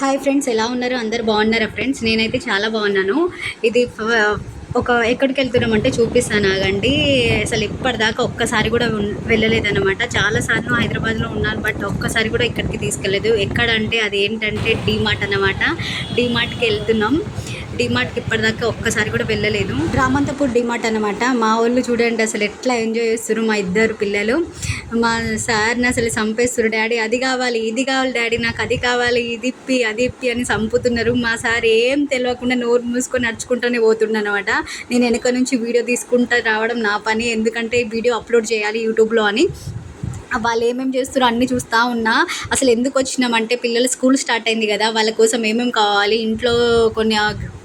Hi friends ఎలా ఉన్నారు? అందరు బాగున్నారా ఫ్రెండ్స్ నేనైతే చాలా బాగున్నాను. ఇది ఒక ఎక్కడికి వెళ్తున్నామంటే చూపిస్తాను ఆగండి. అసలు ఇప్పటిదాకా ఒక్కసారి కూడా వెళ్ళలేదన్నమాట. చాలాసార్లు హైదరాబాద్లో ఉన్నాను బట్ ఒక్కసారి కూడా ఇక్కడికి తీసుకెళ్ళలేదు. ఎక్కడంటే అది ఏంటంటే డీమార్ట్ అన్నమాట. డీమార్ట్కి వెళ్తున్నాం. డీమార్ట్కి ఇప్పటిదాకా ఒక్కసారి కూడా వెళ్ళలేదు. రామంతపూర్ డిమార్ట్ అనమాట మా వాళ్ళు చూడండి అసలు ఎట్లా ఎంజాయ్ చేస్తారు మా ఇద్దరు పిల్లలు. మా సార్ని అసలు చంపేస్తారు డాడీ అది కావాలి ఇది కావాలి డాడీ నాకు అది కావాలి ఇది ఇప్పి అది ఇప్పి అని చంపుతున్నారు. మా సార్ ఏం తెలియకుండా నోరు మూసుకొని నడుచుకుంటూనే పోతుండ అనమాట నేను వెనక నుంచి వీడియో తీసుకుంటా రావడం నా పని. ఎందుకంటే వీడియో అప్లోడ్ చేయాలి యూట్యూబ్లో అని. వాళ్ళు ఏమేమి చేస్తారో అన్నీ చూస్తూ ఉన్నా. అసలు ఎందుకు వచ్చినామంటే పిల్లలు స్కూల్ స్టార్ట్ అయింది కదా. వాళ్ళ కోసం ఏమేమి కావాలి ఇంట్లో కొన్ని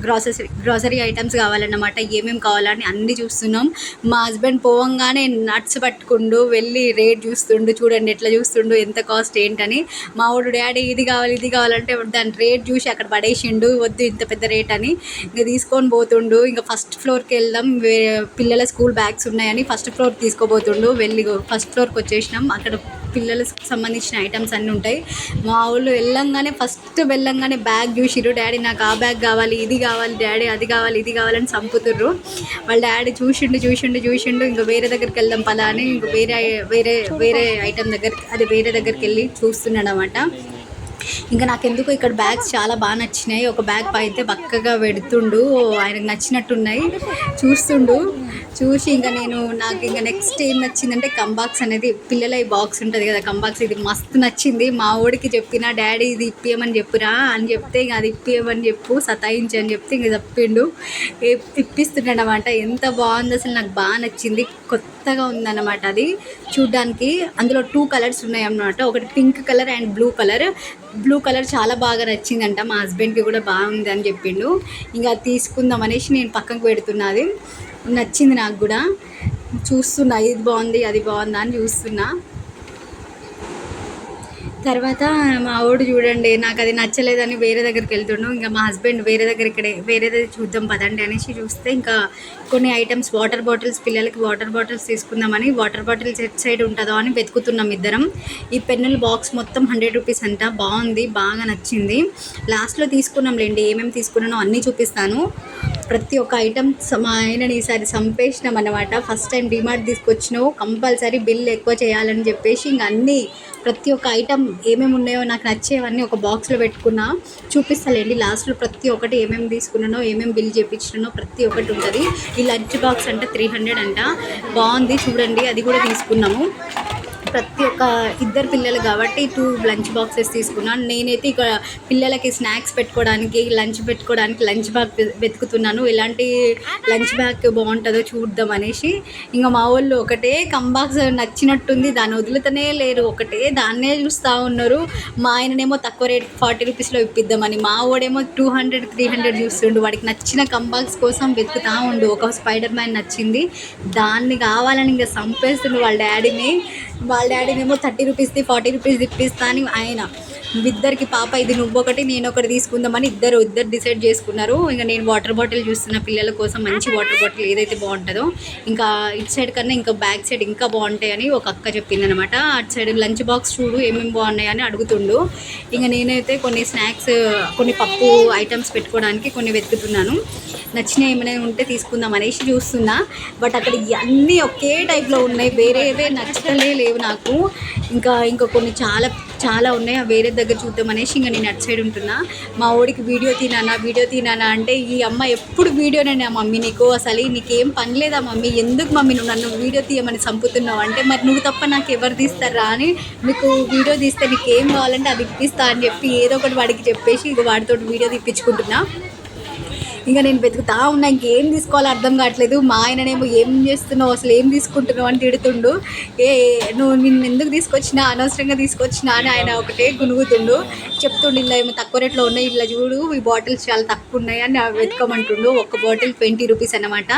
గ్రాసరీ గ్రాసరీ ఐటమ్స్ కావాలన్నమాట ఏమేమి కావాలని అన్నీ చూస్తున్నాం. మా హస్బెండ్ పోవంగానే నట్స్ పట్టుకుండు వెళ్ళి రేట్ చూస్తుండు చూడండి ఎట్లా చూస్తుండు ఎంత కాస్ట్ ఏంటని. మా వాడు డాడీ ఇది కావాలి ఇది కావాలంటే దాని రేట్ చూసి అక్కడ పడేసిండు వద్దు ఇంత పెద్ద రేట్ అని. ఇంకా తీసుకొని పోతుండు ఇంకా ఫస్ట్ ఫ్లోర్కి వెళ్దాం వే- పిల్లల స్కూల్ బ్యాగ్స్ ఉన్నాయని ఫస్ట్ ఫ్లోర్ తీసుకోబోతుండు వెళ్ళి ఫస్ట్ ఫ్లోర్కి వచ్చేసినాం. అక్కడ పిల్లలకు సంబంధించిన ఐటమ్స్ అన్నీ ఉంటాయి. మా ఊళ్ళో వెళ్ళంగానే ఫస్ట్ వెళ్ళంగానే బ్యాగ్ చూసిర్రు. డాడీ నాకు ఆ బ్యాగ్ కావాలి ఇది కావాలి డాడీ అది కావాలి ఇది కావాలని చంపుతుర్రు. వాళ్ళ డాడీ చూసిండు చూసిండు చూసిండు. ఇంకా వేరే దగ్గరికి వెళ్దాం పదా అని ఇంకా వేరే వేరే వేరే ఐటమ్ దగ్గర అది వేరే దగ్గరికి వెళ్ళి చూస్తున్నాడు అనమాట ఇంకా నాకెందుకు ఇక్కడ బ్యాగ్స్ చాలా బాగా నచ్చినాయి. ఒక బ్యాగ్ అయితే పక్కగా పెడుతుండు. ఆయనకు నచ్చినట్టున్నాయి. చూస్తుండు. చూసి ఇంకా నేను నాకు ఇంకా నెక్స్ట్ ఏం నచ్చిందంటే కంబాక్స్ అనేది. పిల్లల బాక్స్ ఉంటుంది కదా కంబాక్స్. ఇది మస్తు నచ్చింది. మా ఊడికి చెప్పిన డాడీ ఇది ఇప్పియమని చెప్పురా అని చెప్తే ఇంకా అది ఇప్పియమని చెప్పు సతాయించి అని చెప్తే ఇంక చెప్పిండు ఏ- అనమాట ఎంత బాగుంది అసలు. నాకు బాగా నచ్చింది. కొత్తగా ఉందన్నమాట అది. చూడ్డానికి అందులో టూ కలర్స్ ఉన్నాయి అన్నమాట ఒకటి pink colour and blue colour blue colour చాలా బాగా నచ్చిందంట. మా హస్బెండ్కి కూడా బాగుంది అని చెప్పిండు. ఇంకా అది తీసుకుందాం అనేసి నేను పక్కకు పెడుతున్నది. నచ్చింది నాకు కూడా. చూస్తున్నా ఇది బాగుంది అది బాగుందా అని చూస్తున్నా. తర్వాత మా ఆవిడ చూడండి నాకు అది నచ్చలేదని వేరే దగ్గరికి వెళ్తుండు. ఇంకా మా హస్బెండ్ వేరే దగ్గర ఇక్కడే వేరేది చూద్దాం పదండి అనేసి చూస్తే ఇంకా కొన్ని ఐటమ్స్ వాటర్ బాటిల్స్ పిల్లలకి వాటర్ బాటిల్స్ తీసుకుందామని వాటర్ బాటిల్స్ ఎట్ సైడ్ ఉంటుందో అని వెతుకుతున్నాం ఇద్దరం. ఈ పెన్నుల బాక్స్ మొత్తం హండ్రెడ్ రూపీస్ అంట. బాగుంది బాగా నచ్చింది. లాస్ట్లో తీసుకున్నాంలేండి ఏమేమి తీసుకున్నానో అన్నీ చూపిస్తాను. ప్రతి ఒక్క ఐటమ్ మా ఆయనని ఈసారి చంపేసినాం అనమాట ఫస్ట్ టైం డిమార్ట్ తీసుకొచ్చినావు కంపల్సరీ బిల్ ఎక్కువ చేయాలని చెప్పేసి ఇంక అన్నీ ప్రతి ఒక్క ఐటమ్ ఏమేమి ఉన్నాయో నాకు నచ్చేవన్నీ ఒక బాక్స్లో పెట్టుకున్నా. చూపిస్తాలేండి లాస్ట్లో ప్రతి ఒక్కటి ఏమేమి తీసుకున్నానో ఏమేమి బిల్ చేయించినానో ప్రతి ఒక్కటి ఉంటుంది. ఈ లంచ్ బాక్స్ అంటే త్రీ హండ్రెడ్ అంట. బాగుంది చూడండి. అది కూడా తీసుకున్నాము. ప్రతి ఒక్క ఇద్దరు పిల్లలు కాబట్టి టూ లంచ్ బాక్సెస్ తీసుకున్నాను నేనైతే ఇక పిల్లలకి స్నాక్స్ పెట్టుకోవడానికి లంచ్ పెట్టుకోవడానికి లంచ్ బ్యాగ్ వెతుకుతున్నాను. ఎలాంటి లంచ్ బ్యాగ్ బాగుంటుందో చూద్దాం అనేసి. ఇంకా మా వాళ్ళు ఒకటే కంబాక్స్ నచ్చినట్టుంది దాన్ని వదులుతనే లేరు. ఒకటే దాన్నే చూస్తూ ఉన్నారు. మా ఆయననేమో తక్కువ రేట్ ఫార్టీ రూపీస్లో ఇప్పిద్దామని. మా వాడేమో టూ హండ్రెడ్ త్రీ హండ్రెడ్ చూస్తుండు. వాడికి నచ్చిన కంబాక్స్ కోసం వెతుకుతా ఉండు. ఒక స్పైడర్ మ్యాన్ నచ్చింది. దాన్ని కావాలని ఇంకా చంపేస్తుండు వాళ్ళ డాడీని. వాళ్ళ డాడీనేమో థర్టీ రూపీస్ది ఫార్టీ రూపీస్ ఇప్పిస్తా అని ఆయన. ఇద్దరికి పాప ఇది నువ్వు ఒకటి నేను ఒకటి తీసుకుందామని ఇద్దరు ఇద్దరు డిసైడ్ చేసుకున్నారు. ఇంకా నేను వాటర్ బాటిల్ చూస్తున్న పిల్లల కోసం మంచి వాటర్ బాటిల్ ఏదైతే బాగుంటుందో ఇంకా ఇటు సైడ్ కన్నా ఇంకా బ్యాక్ సైడ్ ఇంకా బాగుంటాయని ఒక అక్క చెప్పింది అనమాట అటు సైడ్ లంచ్ బాక్స్ చూడు ఏమేమి బాగున్నాయని అడుగుతుండు. ఇంకా నేనైతే కొన్ని స్నాక్స్ కొన్ని పప్పు ఐటమ్స్ పెట్టుకోవడానికి కొన్ని వెతుకుతున్నాను. నచ్చిన ఏమైనా ఉంటే తీసుకుందాం అనేసి చూస్తున్నా. బట్ అక్కడ అన్నీ ఒకే టైప్లో ఉన్నాయి. వేరేవే నచ్చలే లేవు నాకు. ఇంకా ఇంకా కొన్ని చాలా చాలా ఉన్నాయి. ఆ వేరే దగ్గర చూద్దాం అనేసి ఇంకా నేను అటు సైడ్ ఉంటున్నా. మా ఓడికి వీడియో తినానా వీడియో తినానా అంటే ఈ అమ్మ ఎప్పుడు వీడియోనే మమ్మీ నీకు? అసలు నీకేం పని లేదా మమ్మీ? ఎందుకు మమ్మీ నువ్వు నన్ను వీడియో తీయమని చంపుతున్నావు? అంటే మరి నువ్వు తప్ప నాకు ఎవరు తీస్తారా అని మీకు వీడియో తీస్తే నీకేం కావాలంటే అది ఇప్పిస్తా అని చెప్పి ఏదో ఒకటి వాడికి చెప్పేసి ఇక వాడితో వీడియో తీపించుకుంటున్నా ఇంకా నేను వెతుకుతా ఉన్నా ఇంకేం తీసుకోవాలో అర్థం కావట్లేదు. మా ఆయననేమో ఏం చేస్తున్నావు అసలు ఏం తీసుకుంటున్నావు అని తిడుతుండు. ఏ నువ్వు నిన్ను ఎందుకు తీసుకొచ్చినా అనవసరంగా తీసుకొచ్చినా అని ఆయన ఒకటే గునుగుతుండు. చెప్తుండు ఇలా ఏమో తక్కువ రేట్లో ఉన్నాయి ఇలా చూడు ఈ బాటిల్స్ చాలా తక్కువ ఉన్నాయి అని వెతుకోమంటుండు. ఒక బాటిల్ ట్వంటీ రూపీస్ అనమాట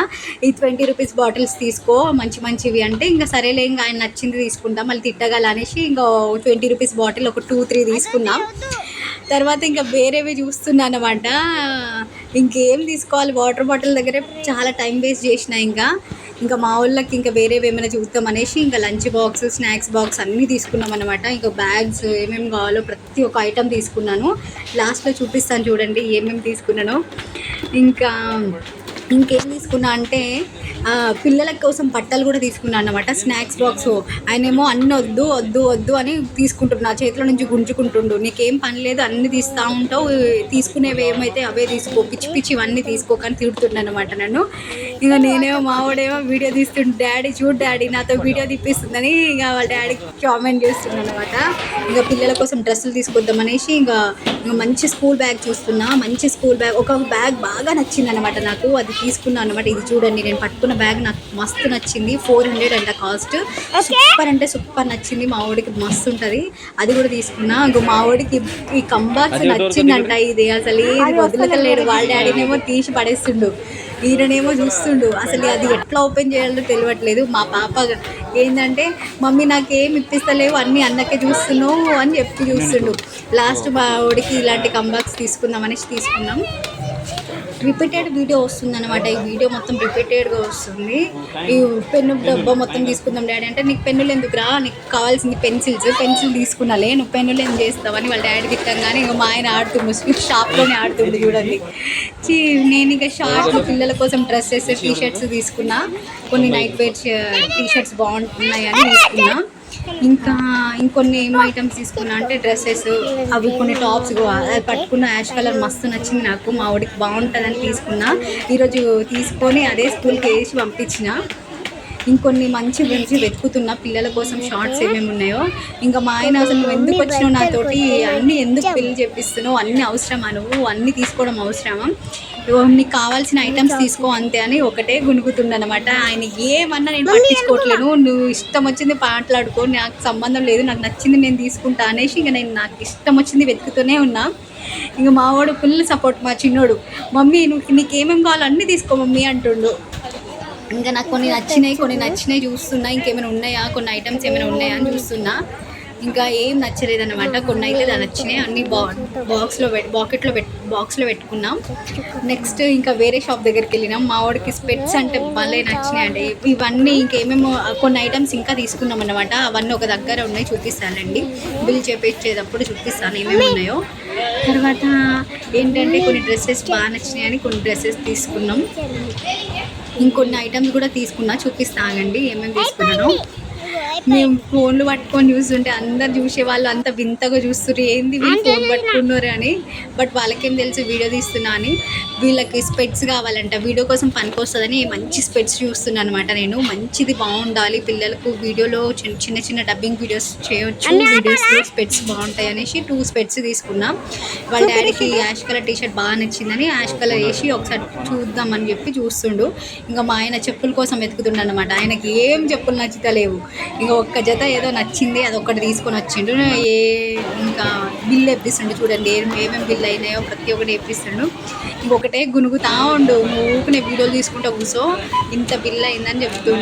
ఈ ట్వంటీ రూపీస్ బాటిల్స్ తీసుకో మంచి మంచివి అంటే ఇంకా సరేలే ఇంకా ఆయన నచ్చింది తీసుకుంటాం మళ్ళీ తిట్టగల అనేసి ఇంకా ట్వంటీ రూపీస్ బాటిల్ ఒక టూ త్రీ తీసుకున్నాం. తర్వాత ఇంకా వేరేవి చూస్తున్నాను అనమాట ఇంకేం తీసుకోవాలి? వాటర్ బాటిల్ దగ్గరే చాలా టైం వేస్ట్ చేసిన ఇంకా. ఇంకా మా వాళ్ళకి ఇంకా వేరేవి ఏమైనా చూద్దాం అనేసి ఇంకా లంచ్ బాక్స్ స్నాక్స్ బాక్స్ అన్నీ తీసుకున్నాం అనమాట ఇంకా బ్యాగ్స్ ఏమేమి కావాలో ప్రతి ఒక్క ఐటెం తీసుకున్నాను. లాస్ట్లో చూపిస్తాను చూడండి ఏమేమి తీసుకున్నానో. ఇంకా ఇంకేం తీసుకున్నా అంటే పిల్లల కోసం బట్టలు కూడా తీసుకున్నాను అనమాట స్నాక్స్ బాక్స్. ఆయనేమో అన్ని వద్దు వద్దు వద్దు అని తీసుకుంటున్నా చేతిలో నుంచి గుంజుకుంటుండు. నీకేం పని లేదు అన్ని తీస్తూ ఉంటావు. తీసుకునేవి ఏమైతే అవే తీసుకో. పిచ్చి పిచ్చి ఇవన్నీ తీసుకోకని తిడుతుండనమాట అనమాట నన్ను. ఇక నేనేమో మావాడేమో వీడియో తీస్తుండు. డాడీ చూడు డాడీ నాతో వీడియో తీపిస్తుందని ఇక వాళ్ళ డాడీకి కామెంట్ చేస్తున్నాను అనమాట ఇంకా పిల్లల కోసం డ్రెస్సులు తీసుకొద్దాం అనేసి ఇంకా ఇంకా మంచి స్కూల్ బ్యాగ్ చూస్తున్నా. మంచి స్కూల్ బ్యాగ్ ఒక బ్యాగ్ బాగా నచ్చింది అనమాట నాకు. అది తీసుకున్నాను అనమాట ఇది చూడండి నేను పట్టుకున్న బ్యాగ్ నాకు మస్తు నచ్చింది. ఫోర్ హండ్రెడ్ అంట కాస్ట్. సూపర్ అంటే సూపర్ నచ్చింది. మా వాడికి మస్తు ఉంటుంది. అది కూడా తీసుకున్నా. ఇంకో మా వాడికి ఈ కంబాక్స్ నచ్చిందంట ఇది. అసలు ఇది వదులుతలేడు. వాళ్ళ డాడీనేమో తీసి పడేస్తుండు. ఈయననేమో చూస్తుండు. అసలు అది ఎట్లా ఓపెన్ చేయాలో తెలియట్లేదు మా పాప ఏంటంటే మమ్మీ నాకేం ఇప్పిస్తలేవు అన్ని అన్నకే చూస్తున్నావు అని చెప్పి చూస్తుండు. లాస్ట్ మా వాడికి ఇలాంటి కంబాక్స్ తీసుకుందాం అనేసి తీసుకున్నాం. రిపీటెడ్ వీడియో వస్తుంది అనమాట ఈ వీడియో మొత్తం రిపీటెడ్గా వస్తుంది. ఈ పెన్ను డబ్బా మొత్తం తీసుకుందాం డాడీ. అంటే నీకు పెన్నులు ఎందుకురా? నీకు కావాల్సింది పెన్సిల్స్. పెన్సిల్ తీసుకున్నాలే నువ్వు పెన్నులు ఏం చేస్తావని వాళ్ళ డాడీ తిట్టంగానే ఇంకా మా ఆయన ఆడుతుండు. షాప్లోనే ఆడుతుంది చూడండి. చీ, నేను ఇంకా షార్ట్లు పిల్లల కోసం డ్రెస్సెస్ టీ షర్ట్స్ తీసుకున్నా. కొన్ని నైట్ వేర్ టీ షర్ట్స్ బాగుంటున్నాయని తీసుకున్నా. ఇంకా ఇంకొన్ని ఏం ఐటమ్స్ తీసుకున్నా అంటే డ్రెస్సెస్ అవి కొన్ని టాప్స్ పట్టుకున్న యాష్ కలర్ మస్తు నచ్చింది నాకు. మా వాడికి బాగుంటుందని తీసుకున్నా. ఈరోజు తీసుకొని అదే స్కూల్కి వేసి పంపించిన. ఇంకొన్ని మంచి మంచి వెతుకుతున్నా. పిల్లల కోసం షార్ట్స్ ఏమేమి ఉన్నాయో. ఇంకా మా ఆయన అసలు నువ్వు ఎందుకు వచ్చినావు నాతోటి? అన్నీ ఎందుకు పెళ్ళి చెప్పిస్తున్నావు? అన్నీ అవసరమా నువ్వు? అన్నీ తీసుకోవడం అవసరమా? నీకు కావాల్సిన ఐటమ్స్ తీసుకో అంతే అని ఒకటే గునుగుతుండనమాట ఆయన ఏమన్నా నేను పట్టించుకోవట్లేను నువ్వు ఇష్టం వచ్చింది మాట్లాడుకో నాకు సంబంధం లేదు నాకు నచ్చింది నేను తీసుకుంటా అనేసి ఇంకా నేను నాకు ఇష్టం వచ్చింది వెతుకుతూనే ఉన్నా. ఇంకా మావాడు ఫుల్ సపోర్ట్ మా చిన్నోడు మమ్మీ నువ్వు నీకేమేమి కావాలో అన్నీ తీసుకో మమ్మీ అంటుండు. ఇంకా నాకు కొన్ని నచ్చినాయి కొన్ని నచ్చినాయి చూస్తున్నా ఇంకేమైనా ఉన్నాయా కొన్ని ఐటమ్స్ ఏమైనా ఉన్నాయా అని చూస్తున్నా. ఇంకా ఏం నచ్చలేదు అనమాట కొన్ని అయితే దాని నచ్చినాయి. అన్ని బా బాక్స్లో పెట్ బాకెట్లో పెట్ బాక్స్లో పెట్టుకున్నాం. నెక్స్ట్ ఇంకా వేరే షాప్ దగ్గరికి వెళ్ళినాం. మా వాడికి స్పెట్స్ అంటే భలే నచ్చినాయి అండి ఇవన్నీ ఇంకేమేమో కొన్ని ఐటమ్స్ ఇంకా తీసుకున్నాం అనమాట అవన్నీ ఒక దగ్గర ఉన్నాయి చూపిస్తానండి. బిల్ చేపించేటప్పుడు చూపిస్తాను ఏమేమి ఉన్నాయో. తర్వాత ఏంటంటే కొన్ని డ్రెస్సెస్ బాగా నచ్చినాయి అని కొన్ని డ్రెస్సెస్ తీసుకున్నాం. ఇంకొన్ని ఐటమ్స్ కూడా తీసుకున్నా చూపిస్తానండి ఏమేమి తీసుకున్నానో. మేము ఫోన్లు పట్టుకొని చూస్తుంటే అందరు చూసే వాళ్ళు అంత వింతగా చూస్తారు ఏంది వీళ్ళు ఫోన్ పట్టుకున్నారు అని. బట్ వాళ్ళకేం తెలుసు వీడియో తీస్తున్నా అని. వీళ్ళకి స్పెట్స్ కావాలంట. వీడియో కోసం పనికొస్తుందని మంచి స్పెట్స్ చూస్తున్నాను అనమాట నేను. మంచిది బాగుండాలి పిల్లలకు. వీడియోలో చిన్న చిన్న చిన్న డబ్బింగ్ వీడియోస్ చేయొచ్చు. వీడియోస్లో స్పెట్స్ బాగుంటాయి అనేసి టూ స్పెట్స్ తీసుకున్నాం. వాళ్ళ డాడీకి యాష్ కలర్ టీ షర్ట్ బాగా నచ్చిందని యాష్ కలర్ వేసి ఒకసారి చూద్దామని చెప్పి చూస్తుండు. ఇంకా మా ఆయన చెప్పుల కోసం వెతుకుతుండ అనమాట ఆయనకి ఏం చెప్పులు నచ్చుతలేవు. ఇంకా ఒక్క జత ఏదో నచ్చింది అది ఒక్కటి తీసుకొని వచ్చిండు. ఏ ఇంకా బిల్ వేపిస్తుండు చూడండి ఏం ఏమేమి బిల్ అయినాయో ప్రతి ఒక్కటి వేపిస్తుండు. ఇంకొకటే గునుగుతా ఉండు నువ్వు ఊపిన వీడియోలు తీసుకుంటా కూర్చో ఇంత బిల్లు అయిందని చెప్తుండు.